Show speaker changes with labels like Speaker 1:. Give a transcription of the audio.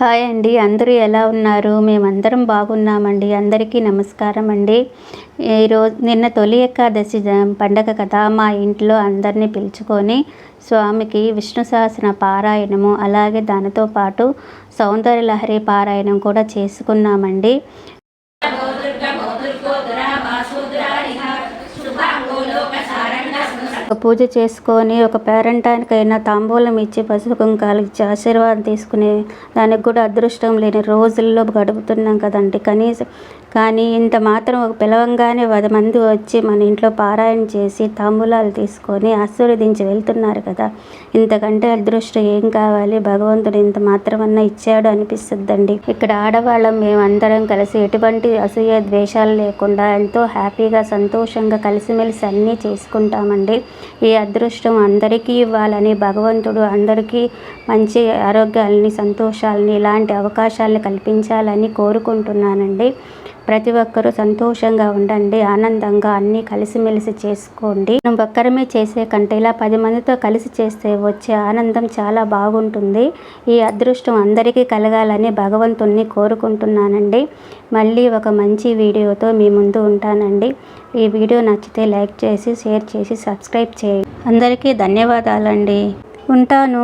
Speaker 1: Hi అండి అందరూ ఎలా ఉన్నారు? మేమందరం బాగున్నామండి. అందరికీ నమస్కారం అండి. ఈరోజు నిన్న తొలి ఏకాదశి పండగ కదా మా ఇంట్లో అందరినీ పిలుచుకొని స్వామికి విష్ణు సహస్ర పారాయణము అలాగే దానితో పాటు సౌందర్య లహరి పారాయణం కూడా చేసుకున్నామండి. పూజ చేసుకొని ఒక పేరెంటానికైనా తాంబూలం ఇచ్చి పసుపు కుంకాలు ఇచ్చి ఆశీర్వాదం తీసుకునే దానికి కూడా అదృష్టం లేని రోజుల్లో గడుపుతున్నాం కదండి. కనీసం కానీ ఇంత మాత్రం ఒక పిలవంగానే పది మంది వచ్చి మన ఇంట్లో పారాయణ చేసి తాంబూలాలు తీసుకొని ఆశీర్వదించి వెళ్తున్నారు కదా. ఇంతకంటే అదృష్టం ఏం కావాలి? భగవంతుడు ఇంత మాత్రమన్నా ఇచ్చాడు అనిపిస్తుందండి. ఇక్కడ ఆడవాళ్ళం మేమందరం కలిసి ఎటువంటి అసూయ ద్వేషాలు లేకుండా ఎంతో హ్యాపీగా సంతోషంగా కలిసిమెలిసి అన్నీ చేసుకుంటామండి. ఈ అదృష్టం అందరికీ ఇవ్వాలని భగవంతుడు అందరికీ మంచి ఆరోగ్యాలని సంతోషాలని ఇలాంటి అవకాశాలను కల్పించాలని కోరుకుంటున్నానండి. ప్రతి ఒక్కరూ సంతోషంగా ఉండండి ఆనందంగా అన్నీ కలిసిమెలిసి చేసుకోండి. మనం ఒక్కరమే చేసే కంటే ఇలా పది మందితో కలిసి చేస్తే వచ్చే ఆనందం చాలా బాగుంటుంది. ఈ అదృష్టం అందరికీ కలగాలని భగవంతుణ్ణి కోరుకుంటున్నానండి. మళ్ళీ ఒక మంచి వీడియోతో మీ ముందు ఉంటానండి. ఈ వీడియో నచ్చితే లైక్ చేసి షేర్ చేసి సబ్స్క్రైబ్ చేయి. అందరికీ ధన్యవాదాలండి. ఉంటాను.